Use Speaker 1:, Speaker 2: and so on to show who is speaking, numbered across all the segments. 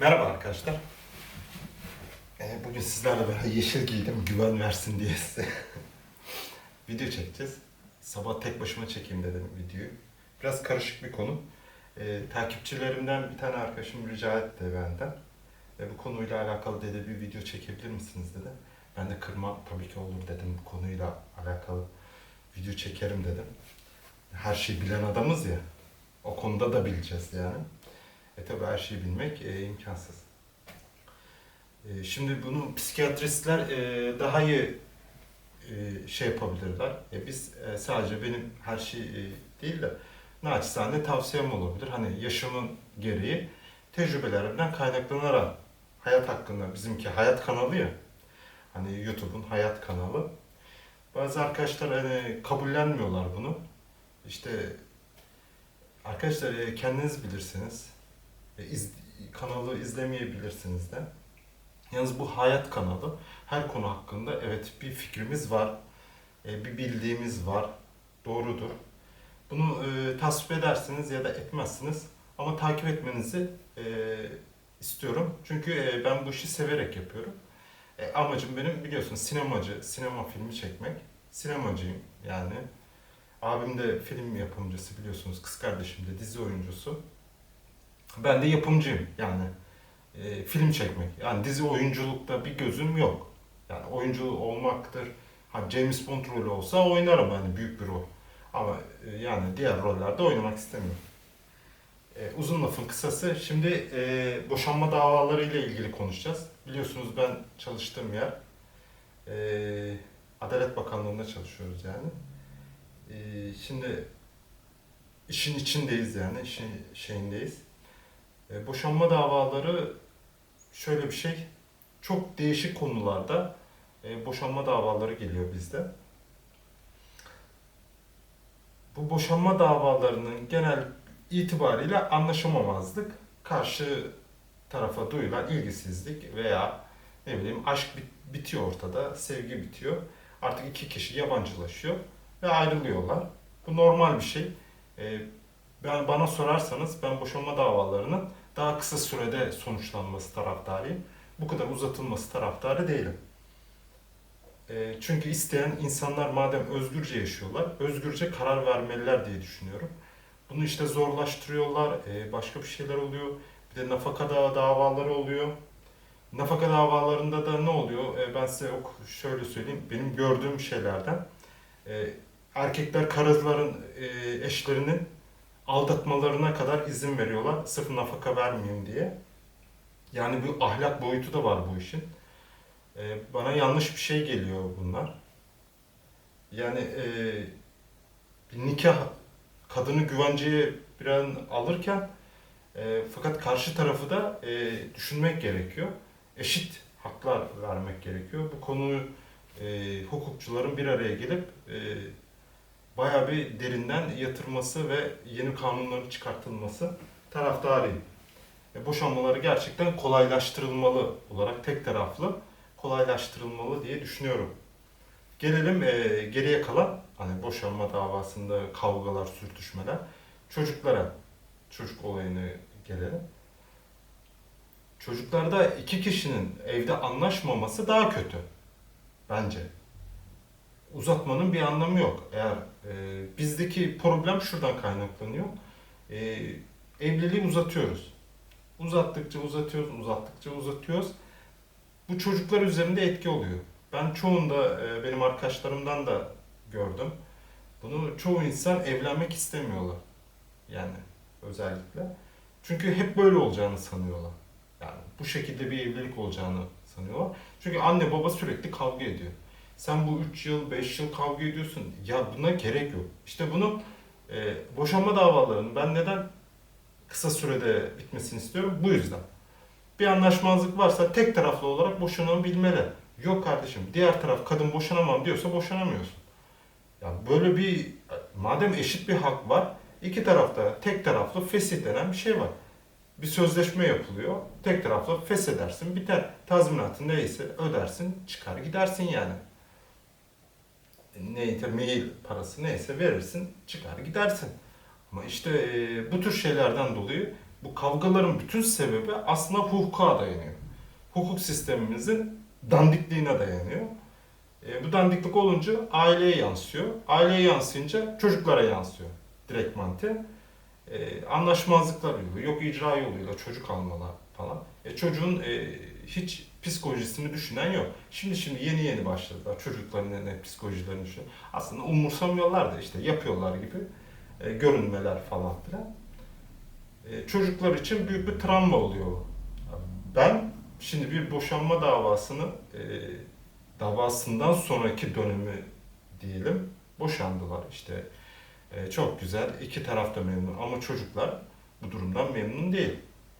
Speaker 1: Merhaba arkadaşlar. Ee, bugün sizlerle beraber yeşil giydim güven versin diye size video çekeceğiz. Sabah tek başıma çekeyim dedim videoyu. Biraz karışık bir konu. Ee, takipçilerimden bir tane arkadaşım rica etti benden. Ve bu konuyla alakalı dedi bir video çekebilir misiniz dedi. Ben de kırma tabii ki olur dedim. Bu konuyla alakalı video çekerim dedim. Her şeyi bilen adamız ya. O konuda da bileceğiz yani. E tabi her şeyi bilmek e, imkansız. E, şimdi bunu psikiyatristler e, daha iyi e, şey yapabilirler. E, biz e, sadece benim her şey e, değil de naçizane tavsiyem olabilir. Hani yaşamın gereği tecrübelerimden kaynaklanarak hayat hakkında bizimki hayat kanalı ya. Hani YouTube'un hayat kanalı. Bazı arkadaşlar hani kabullenmiyorlar bunu. İşte arkadaşlar e, kendiniz bilirsiniz. E, iz- kanalı izlemeyebilirsiniz de. Yalnız bu hayat kanalı. Her konu hakkında evet bir fikrimiz var. e, bir bildiğimiz var. Doğrudur. Bunu e, tasvip edersiniz ya da etmezsiniz. Ama takip etmenizi e, istiyorum. Çünkü e, ben bu işi severek yapıyorum. E, amacım benim biliyorsunuz sinemacı, sinema filmi çekmek. Sinemacıyım yani. Abim de film yapımcısı biliyorsunuz. Kız kardeşim de dizi oyuncusu. Ben de yapımcıyım yani. E, film çekmek. Yani dizi oyunculukta bir gözüm yok. Yani oyuncu olmaktır. Ha James Bond rolü olsa oynarım hani büyük bir rol. Ama e, yani diğer rollerde oynamak istemiyorum. E, uzun lafın kısası şimdi e, boşanma davaları ile ilgili konuşacağız. Biliyorsunuz ben çalıştığım yer e, Adalet Bakanlığı'nda çalışıyoruz yani. E, şimdi işin içindeyiz yani, işin şeyindeyiz. E, boşanma davaları şöyle bir şey, çok değişik konularda e, boşanma davaları geliyor bizde. Bu boşanma davalarının genel itibariyle anlaşamamazlık, karşı tarafa duyulan ilgisizlik veya ne bileyim aşk bit- bitiyor ortada, sevgi bitiyor. Artık iki kişi yabancılaşıyor ve ayrılıyorlar. Bu normal bir şey. E, ben bana sorarsanız ben boşanma davalarının daha kısa sürede sonuçlanması taraftarıyım. Bu kadar uzatılması taraftarı değilim. E, çünkü isteyen insanlar madem özgürce yaşıyorlar, özgürce karar vermeliler diye düşünüyorum. Bunu işte zorlaştırıyorlar, e, başka bir şeyler oluyor. Bir de nafaka da davaları oluyor. Nafaka davalarında da ne oluyor? E, ben size ok şöyle söyleyeyim, benim gördüğüm şeylerden. E, erkekler karıların e, eşlerinin aldatmalarına kadar izin veriyorlar. Sırf nafaka vermeyeyim diye. Yani bir ahlak boyutu da var bu işin. Ee, bana yanlış bir şey geliyor bunlar. Yani e, bir nikah kadını güvenceye bir an alırken e, fakat karşı tarafı da e, düşünmek gerekiyor. Eşit haklar vermek gerekiyor. Bu konuyu e, hukukçuların bir araya gelip e, bayağı bir derinden yatırması ve yeni kanunların çıkartılması taraftarıyım. E, boşanmaları gerçekten kolaylaştırılmalı olarak tek taraflı kolaylaştırılmalı diye düşünüyorum. Gelelim e, geriye kalan hani boşanma davasında kavgalar, sürtüşmeler çocuklara, çocuk olayını gelelim. Çocuklarda iki kişinin evde anlaşmaması daha kötü bence uzatmanın bir anlamı yok. Eğer e, bizdeki problem şuradan kaynaklanıyor. E, evliliği uzatıyoruz. Uzattıkça uzatıyoruz, uzattıkça uzatıyoruz. Bu çocuklar üzerinde etki oluyor. Ben çoğunda e, benim arkadaşlarımdan da gördüm. Bunu çoğu insan evlenmek istemiyorlar. Yani özellikle. Çünkü hep böyle olacağını sanıyorlar. Yani bu şekilde bir evlilik olacağını sanıyorlar. Çünkü anne baba sürekli kavga ediyor. Sen bu 3 yıl, 5 yıl kavga ediyorsun. Ya buna gerek yok. İşte bunu e, boşanma davalarının ben neden kısa sürede bitmesini istiyorum? Bu yüzden. Bir anlaşmazlık varsa tek taraflı olarak boşanabilmeli. Yok kardeşim diğer taraf kadın boşanamam diyorsa boşanamıyorsun. Ya böyle bir madem eşit bir hak var iki tarafta tek taraflı fesih denen bir şey var. Bir sözleşme yapılıyor. Tek taraflı feshedersin biter. Tazminatın neyse ödersin çıkar gidersin yani neyse mail parası neyse verirsin çıkar gidersin. Ama işte e, bu tür şeylerden dolayı Bu kavgaların bütün sebebi aslında hukuka dayanıyor. Hukuk sistemimizin dandikliğine dayanıyor. E, bu dandiklik olunca aileye yansıyor. Aileye yansıyınca çocuklara yansıyor. Direkt mantığı. E, anlaşmazlıklar oluyor. Yok icra yoluyla çocuk almalar falan. E, çocuğun e, hiç psikolojisini düşünen yok. Şimdi şimdi yeni yeni başladılar çocukların ne, psikolojilerini düşünüyor. Aslında umursamıyorlar da işte yapıyorlar gibi e, görünmeler falan filan. E, çocuklar için büyük bir travma oluyor. Ben şimdi bir boşanma davasını e, davasından sonraki dönemi diyelim boşandılar işte. E, çok güzel iki taraf da memnun ama çocuklar bu durumdan memnun değil.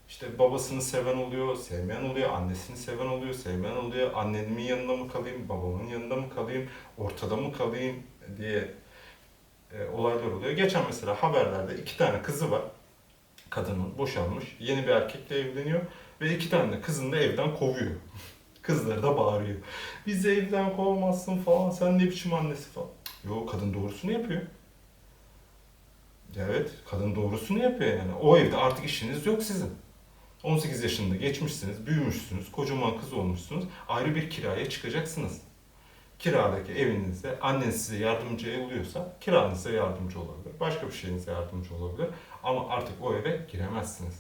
Speaker 1: İşte babasını seven oluyor, sevmeyen oluyor, annesini seven oluyor, sevmeyen oluyor. Annemin yanında mı kalayım, babamın yanında mı kalayım, ortada mı kalayım diye e, olaylar oluyor. Geçen mesela haberlerde iki tane kızı var. Kadının boşanmış, yeni bir erkekle evleniyor ve iki tane de kızını da evden kovuyor. Kızları da bağırıyor. Bizi evden kovamazsın falan, sen ne biçim annesi falan. Yo kadın doğrusunu yapıyor. Evet, kadın doğrusunu yapıyor yani. O evde artık işiniz yok sizin. 18 yaşında geçmişsiniz, büyümüşsünüz, kocaman kız olmuşsunuz. Ayrı bir kiraya çıkacaksınız. Kiradaki evinizde anneniz size yardımcı oluyorsa kiranıza yardımcı olabilir. Başka bir şeyinize yardımcı olabilir. Ama artık o eve giremezsiniz.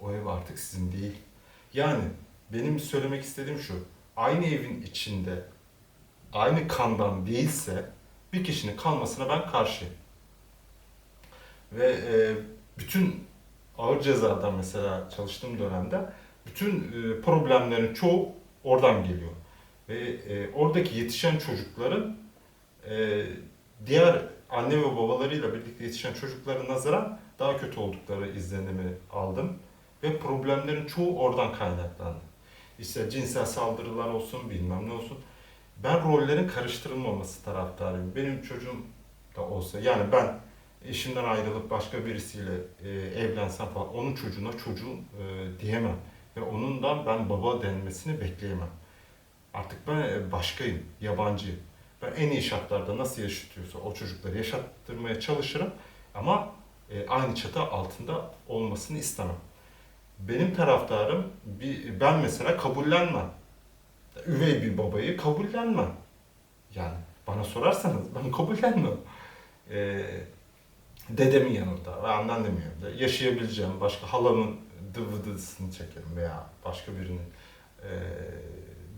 Speaker 1: O ev artık sizin değil. Yani benim söylemek istediğim şu. Aynı evin içinde aynı kandan değilse bir kişinin kalmasına ben karşıyım. Ve e, bütün ağır cezadan mesela çalıştığım dönemde bütün e, problemlerin çoğu oradan geliyor. Ve e, oradaki yetişen çocukların e, diğer anne ve babalarıyla birlikte yetişen çocukların nazaran daha kötü oldukları izlenimi aldım. Ve problemlerin çoğu oradan kaynaklandı. İşte cinsel saldırılar olsun, bilmem ne olsun. Ben rollerin karıştırılmaması taraftarıyım. Benim çocuğum da olsa, yani ben eşimden ayrılıp başka birisiyle e, evlensem falan onun çocuğuna çocuğum e, diyemem. Ve onundan ben baba denmesini bekleyemem. Artık ben e, başkayım, yabancıyım. Ben en iyi şartlarda nasıl yaşatıyorsa o çocukları yaşattırmaya çalışırım. Ama e, aynı çatı altında olmasını istemem. Benim taraftarım, bir, ben mesela kabullenmem. Üvey bir babayı kabullenmem. Yani bana sorarsanız ben kabullenmem. Eee dedemin yanında ve anneannemin yanında yaşayabileceğim başka halamın dıvıdısını çekerim veya başka birinin e,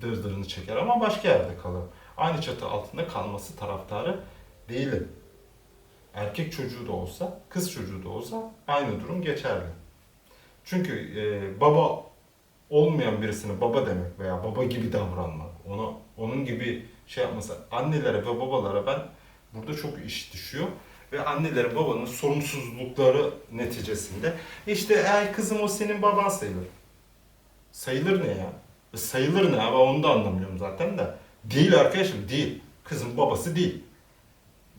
Speaker 1: dırdırını çeker ama başka yerde kalırım. Aynı çatı altında kalması taraftarı değilim. Erkek çocuğu da olsa, kız çocuğu da olsa aynı durum geçerli. Çünkü e, baba olmayan birisine baba demek veya baba gibi davranmak, ona onun gibi şey yapması, annelere ve babalara ben burada çok iş düşüyor ve annelerin babanın sorumsuzlukları neticesinde işte ay kızım o senin baban sayılır. Sayılır ne ya? E, Sayılır ne abi onu da anlamıyorum zaten de. Değil arkadaşım değil. Kızın babası değil.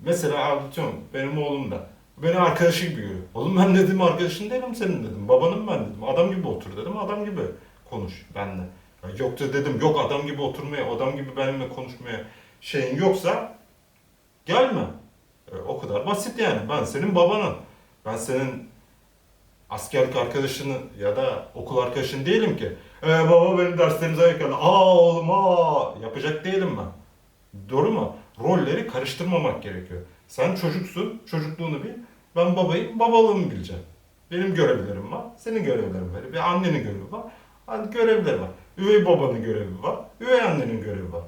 Speaker 1: Mesela anlatıyorum benim oğlum da. Beni arkadaşı gibi görüyor. Oğlum ben dedim arkadaşın değilim senin dedim. Babanım ben dedim. Adam gibi otur dedim. Adam gibi konuş benimle. Ya Yok da dedim yok adam gibi oturmaya, adam gibi benimle konuşmaya şeyin yoksa gelme. E, o kadar basit yani. Ben senin babanın. Ben senin askerlik arkadaşını ya da okul arkadaşın değilim ki. E, baba benim derslerimize yakaladı. Aa oğlum aa yapacak değilim ben. Doğru mu? Rolleri karıştırmamak gerekiyor. Sen çocuksun, çocukluğunu bil. Ben babayım, babalığımı bileceğim. Benim görevlerim var, senin görevlerin var. Bir annenin görevi var, hani görevleri var. Üvey babanın görevi var, üvey annenin görevi var.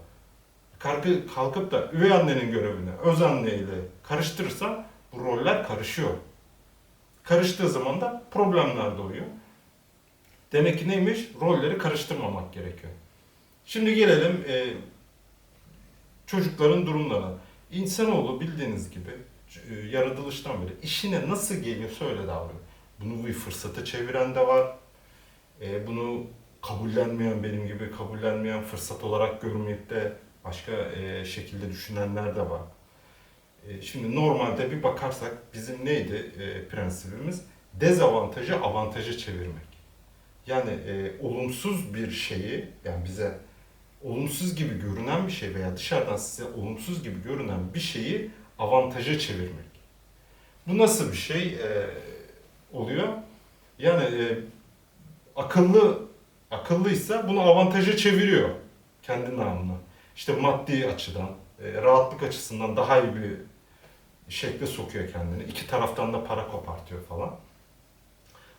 Speaker 1: Kalkıp, da üvey annenin görevini öz anneyle karıştırırsa bu roller karışıyor. Karıştığı zaman da problemler doğuyor. Demek ki neymiş? Rolleri karıştırmamak gerekiyor. Şimdi gelelim e, çocukların durumlarına. İnsanoğlu bildiğiniz gibi e, yaratılıştan beri işine nasıl geliyorsa öyle davranıyor. Bunu bir fırsata çeviren de var. E, bunu kabullenmeyen benim gibi kabullenmeyen fırsat olarak görmeyip de başka e, şekilde düşünenler de var. E, şimdi normalde bir bakarsak bizim neydi e, prensibimiz? Dezavantajı avantaja çevirmek. Yani e, olumsuz bir şeyi, yani bize olumsuz gibi görünen bir şey veya dışarıdan size olumsuz gibi görünen bir şeyi avantaja çevirmek. Bu nasıl bir şey e, oluyor? Yani e, akıllı akıllıysa bunu avantaja çeviriyor kendi namına. İşte maddi açıdan, e, rahatlık açısından daha iyi bir şekle sokuyor kendini. İki taraftan da para kopartıyor falan.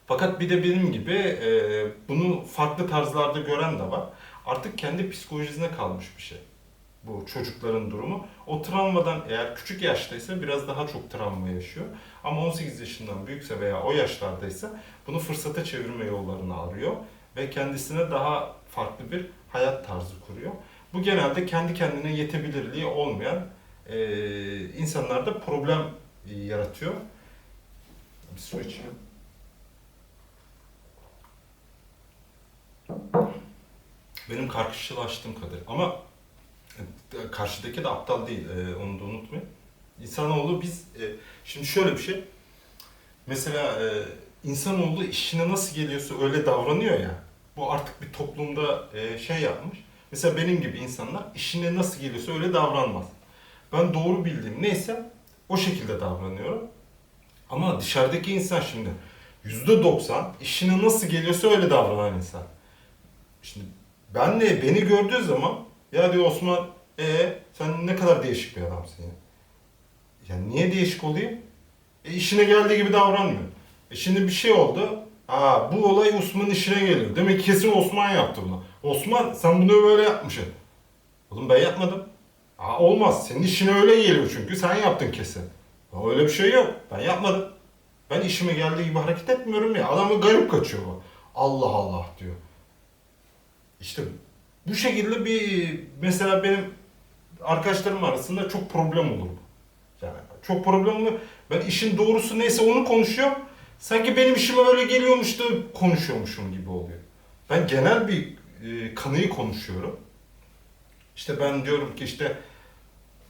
Speaker 1: Fakat bir de benim gibi e, bunu farklı tarzlarda gören de var. Artık kendi psikolojisine kalmış bir şey. Bu çocukların durumu. O travmadan eğer küçük yaştaysa biraz daha çok travma yaşıyor. Ama 18 yaşından büyükse veya o yaşlardaysa bunu fırsata çevirme yollarını arıyor. Ve kendisine daha farklı bir hayat tarzı kuruyor. Bu genelde kendi kendine yetebilirliği olmayan e, insanlarda problem yaratıyor. Bir su içeyim. Benim karşılaştığım kadar. Ama e, karşıdaki de aptal değil. e, onu da unutmayın. İnsanoğlu biz... e, şimdi şöyle bir şey. Mesela e, insanoğlu işine nasıl geliyorsa öyle davranıyor ya. Bu artık bir toplumda e, şey yapmış. Mesela benim gibi insanlar işine nasıl geliyorsa öyle davranmaz. Ben doğru bildiğim neyse o şekilde davranıyorum. Ama dışarıdaki insan şimdi %90 işine nasıl geliyorsa öyle davranan insan. Şimdi benle beni gördüğü zaman ya diyor Osman e sen ne kadar değişik bir adamsın ya. Ya niye değişik olayım? E işine geldiği gibi davranmıyor. E şimdi bir şey oldu. Aa bu olay Osman'ın işine geliyor. Demek kesin Osman yaptı bunu. Osman sen bunu böyle yapmışsın. Oğlum ben yapmadım. Aa olmaz. Senin işine öyle geliyor çünkü sen yaptın kesin. Ya öyle bir şey yok. Ben yapmadım. Ben işime geldiği gibi hareket etmiyorum ya. Adamı garip kaçıyor bu. Allah Allah diyor. İşte bu şekilde bir mesela benim arkadaşlarım arasında çok problem olur. bu. Yani çok problem olur. Ben işin doğrusu neyse onu konuşuyorum. Sanki benim işime öyle geliyormuş da konuşuyormuşum gibi oluyor. Ben genel bir e, kanıyı konuşuyorum. İşte ben diyorum ki işte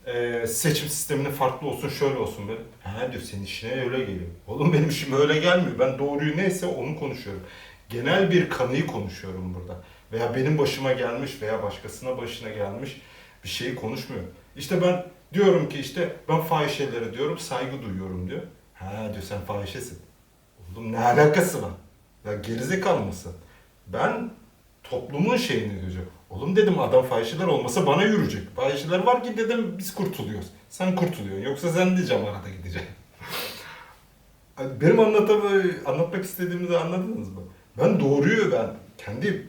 Speaker 1: e, seçim sisteminin farklı olsun, şöyle olsun böyle. Ha diyor senin işine öyle geliyor. Oğlum benim işime öyle gelmiyor. Ben doğruyu neyse onu konuşuyorum. Genel bir kanıyı konuşuyorum burada. Veya benim başıma gelmiş veya başkasına başına gelmiş bir şeyi konuşmuyorum. İşte ben diyorum ki işte ben fahişelere diyorum saygı duyuyorum diyor. Ha diyor sen fahişesin. Oğlum ne alakası var? Ya gerizekalı mısın? Ben toplumun şeyini diyeceğim. Oğlum dedim adam fahişeler olmasa bana yürüyecek. Fahişeler var ki dedim biz kurtuluyoruz. Sen kurtuluyorsun. Yoksa sen diyeceğim arada gideceksin. Benim anlatmak istediğimizi anladınız mı? Ben doğruyu ben kendi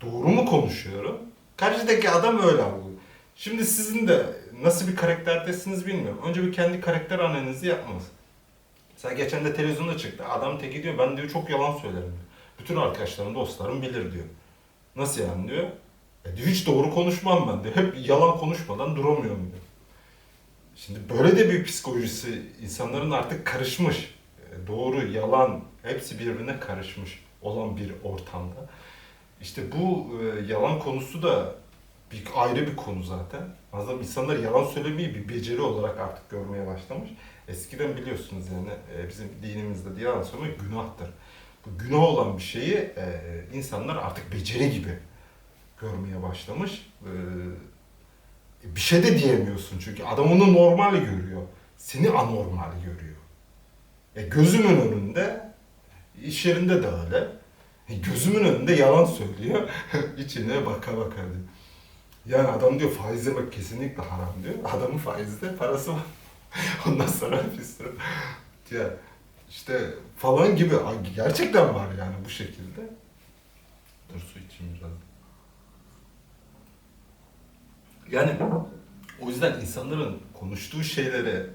Speaker 1: doğrumu konuşuyorum. Karşıdaki adam öyle algılıyor. Şimdi sizin de nasıl bir karakterdesiniz bilmiyorum. Önce bir kendi karakter analizi yapmanız. Mesela geçen de televizyonda çıktı. Adam teki diyor ben diyor çok yalan söylerim. Bütün arkadaşlarım, dostlarım bilir diyor. Nasıl yani diyor. E diyor hiç doğru konuşmam ben diyor. Hep yalan konuşmadan duramıyorum diyor. Şimdi böyle de bir psikolojisi insanların artık karışmış. E, Doğru, yalan hepsi birbirine karışmış olan bir ortamda. İşte bu e, yalan konusu da bir ayrı bir konu zaten. Bazen insanlar yalan söylemeyi bir beceri olarak artık görmeye başlamış. Eskiden biliyorsunuz yani e, bizim dinimizde yalan söylemek günahtır. Bu günah olan bir şeyi e, insanlar artık beceri gibi görmeye başlamış. E, bir şey de diyemiyorsun çünkü adam onu normal görüyor. Seni anormal görüyor. E, gözümün önünde, iş yerinde de öyle. E, gözümün önünde yalan söylüyor. İçine baka baka diyor. Yani adam diyor faize bak kesinlikle haram diyor. Adamın faizde parası var. Ondan sonra bir sürü ya işte falan gibi gerçekten var yani bu şekilde. Dur su içeyim biraz. Yani o yüzden insanların konuştuğu şeylere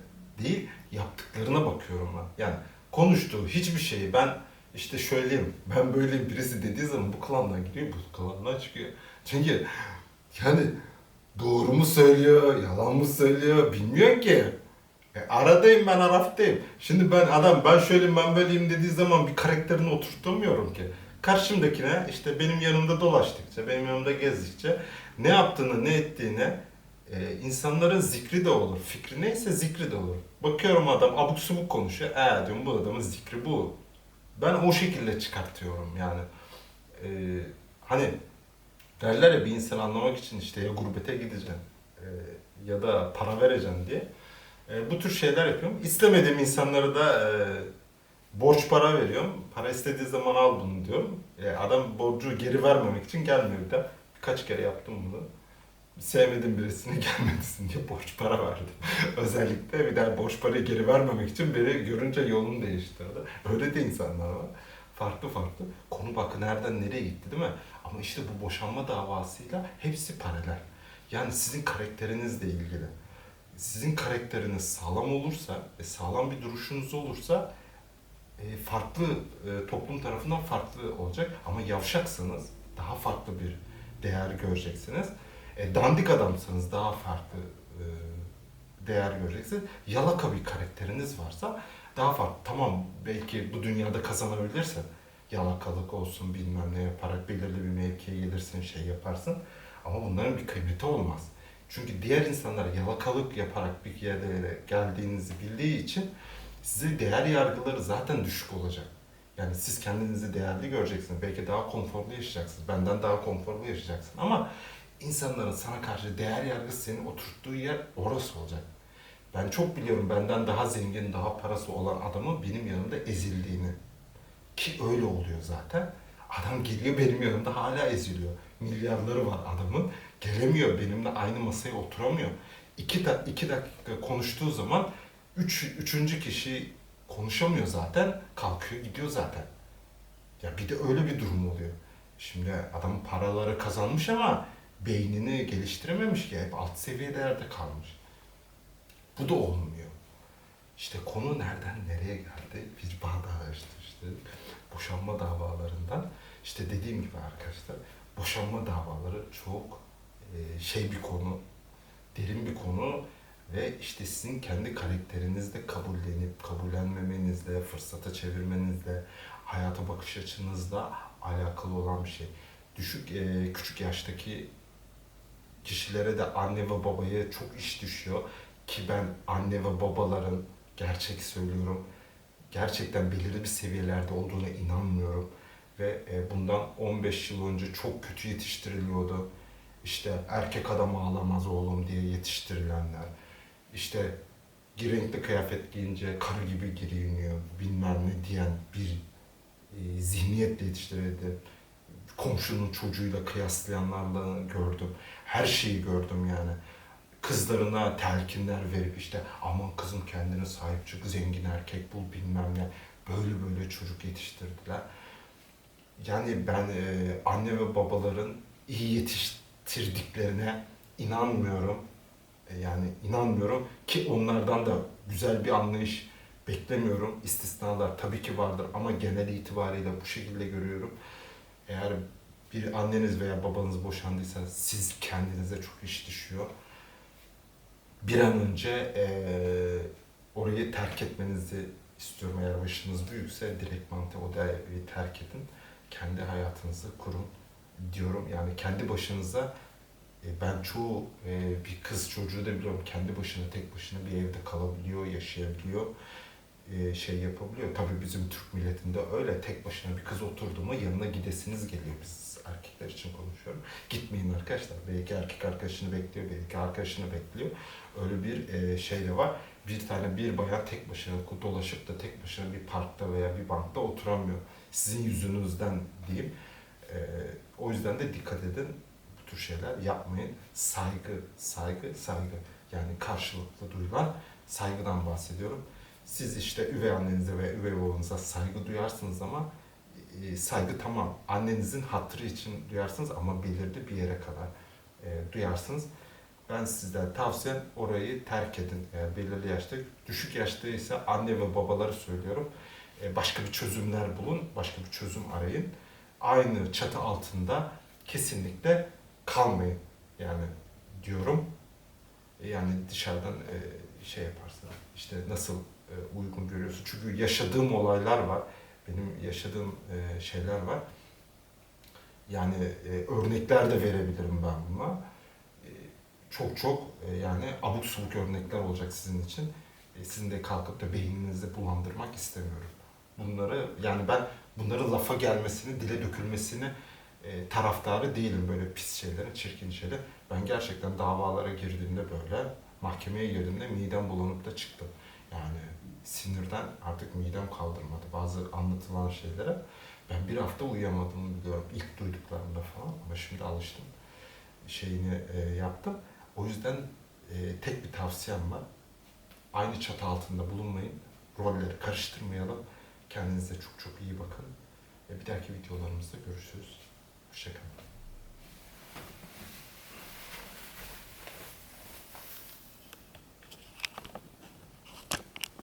Speaker 1: değil yaptıklarına bakıyorum ben. Yani konuştuğu hiçbir şeyi ben işte şöyleyim, ben böyle birisi dediği zaman bu klandan giriyor, bu klandan çıkıyor. Çünkü yani doğru mu söylüyor, yalan mı söylüyor bilmiyor ki. E, aradayım ben Araf'tayım. Şimdi ben adam ben şöyleyim ben böyleyim dediği zaman bir karakterini oturtamıyorum ki. Karşımdakine işte benim yanımda dolaştıkça, benim yanımda gezdikçe ne yaptığını, ne ettiğini e, insanların zikri de olur. Fikri neyse zikri de olur. Bakıyorum adam abuk subuk konuşuyor. E diyorum bu adamın zikri bu. Ben o şekilde çıkartıyorum yani. E, hani derler ya bir insanı anlamak için işte ya gurbete gideceksin e, ya da para vereceksin diye. E, bu tür şeyler yapıyorum. İstemediğim insanları da e, Borç para veriyorum. Para istediği zaman al bunu diyorum. E, adam borcu geri vermemek için gelmiyor bir de. Birkaç kere yaptım bunu. Sevmedim birisini gelmesin diye borç para verdim. Özellikle bir daha borç parayı geri vermemek için beni görünce yolunu değiştirdi. Öyle de insanlar var. Farklı farklı. Konu bak nereden nereye gitti değil mi? Ama işte bu boşanma davasıyla hepsi paralel. Yani sizin karakterinizle ilgili. Sizin karakteriniz sağlam olursa, e, sağlam bir duruşunuz olursa e, farklı e, toplum tarafından farklı olacak. Ama yavşaksanız daha farklı bir değer göreceksiniz. Dandik adamsanız daha farklı değer göreceksiniz. Yalaka bir karakteriniz varsa daha farklı. Tamam belki bu dünyada kazanabilirsin. Yalakalık olsun bilmem ne yaparak belirli bir mevkiye gelirsin şey yaparsın. Ama bunların bir kıymeti olmaz. Çünkü diğer insanlar yalakalık yaparak bir yere geldiğinizi bildiği için size değer yargıları zaten düşük olacak. Yani siz kendinizi değerli göreceksiniz. Belki daha konforlu yaşayacaksınız. Benden daha konforlu yaşayacaksın. Ama insanların sana karşı değer yargısı senin oturttuğu yer orası olacak. Ben çok biliyorum benden daha zengin, daha parası olan adamın benim yanımda ezildiğini. Ki öyle oluyor zaten. Adam geliyor benim yanımda hala eziliyor. Milyarları var adamın. Gelemiyor benimle aynı masaya oturamıyor. İki, da, iki dakika konuştuğu zaman üç, üçüncü kişi konuşamıyor zaten. Kalkıyor gidiyor zaten. Ya bir de öyle bir durum oluyor. Şimdi adam paraları kazanmış ama beynini geliştirememiş ki. Hep alt seviyelerde kalmış. Bu da olmuyor. İşte konu nereden nereye geldi? Bir bağ daha işte. Boşanma davalarından. İşte dediğim gibi arkadaşlar boşanma davaları çok e, şey bir konu, derin bir konu ve işte sizin kendi karakterinizle kabullenip kabullenmemenizle, fırsata çevirmenizle, hayata bakış açınızla alakalı olan bir şey. Düşük, e, küçük yaştaki kişilere de anne ve babaya çok iş düşüyor ki ben anne ve babaların gerçek söylüyorum gerçekten belirli bir seviyelerde olduğuna inanmıyorum ve e, bundan 15 yıl önce çok kötü yetiştiriliyordu. İşte erkek adam ağlamaz oğlum diye yetiştirilenler. İşte renkli kıyafet giyince karı gibi giyiniyor bilmem ne diyen bir e, zihniyetle yetiştirildi. Komşunun çocuğuyla kıyaslayanlarla gördüm. Her şeyi gördüm yani. Kızlarına telkinler verip işte aman kızım kendine sahip çık, zengin erkek bul bilmem ne. Böyle böyle çocuk yetiştirdiler. Yani ben e, anne ve babaların iyi yetiştirdiklerine inanmıyorum. E, yani inanmıyorum ki onlardan da güzel bir anlayış beklemiyorum. İstisnalar tabii ki vardır ama genel itibariyle bu şekilde görüyorum. Eğer bir anneniz veya babanız boşandıysa siz kendinize çok iş düşüyor. Bir an önce e, orayı terk etmenizi istiyorum. Eğer başınız büyükse direkt mantığı odayı terk edin kendi hayatınızı kurun diyorum. Yani kendi başınıza e, ben çoğu e, bir kız çocuğu da biliyorum kendi başına tek başına bir evde kalabiliyor, yaşayabiliyor, şey yapabiliyor. Tabii bizim Türk milletinde öyle tek başına bir kız oturdu mu yanına gidesiniz geliyor biz erkekler için konuşuyorum. Gitmeyin arkadaşlar. Belki erkek arkadaşını bekliyor, belki arkadaşını bekliyor. Öyle bir şey de var. Bir tane bir bayan tek başına dolaşıp da tek başına bir parkta veya bir bankta oturamıyor sizin yüzünüzden diyeyim. E, o yüzden de dikkat edin. Bu tür şeyler yapmayın. Saygı, saygı, saygı. Yani karşılıklı duyulan saygıdan bahsediyorum. Siz işte üvey annenize ve üvey babanıza saygı duyarsınız ama e, saygı tamam. Annenizin hatırı için duyarsınız ama belirli bir yere kadar e, duyarsınız. Ben sizden tavsiyem orayı terk edin. Eğer belirli yaşta, düşük yaşta ise anne ve babaları söylüyorum e, başka bir çözümler bulun, başka bir çözüm arayın. Aynı çatı altında kesinlikle kalmayın yani diyorum. E, yani dışarıdan e, şey yaparsın, işte nasıl uygun görüyorsun. Çünkü yaşadığım olaylar var, benim yaşadığım şeyler var. Yani örnekler de verebilirim ben buna. Çok çok yani abuk subuk örnekler olacak sizin için. Sizin de kalkıp da beyninizi bulandırmak istemiyorum bunları yani ben bunların lafa gelmesini, dile dökülmesini e, taraftarı değilim böyle pis şeylerin, çirkin şeyler. Ben gerçekten davalara girdiğimde böyle mahkemeye girdiğimde midem bulanıp da çıktım. Yani sinirden artık midem kaldırmadı bazı anlatılan şeylere. Ben bir hafta uyuyamadım biliyorum ilk duyduklarımda falan ama şimdi alıştım. Şeyini e, yaptım. O yüzden e, tek bir tavsiyem var. Aynı çatı altında bulunmayın. Rolleri karıştırmayalım. Kendinize çok çok iyi bakın. E, bir dahaki videolarımızda görüşürüz. Hoşçakalın.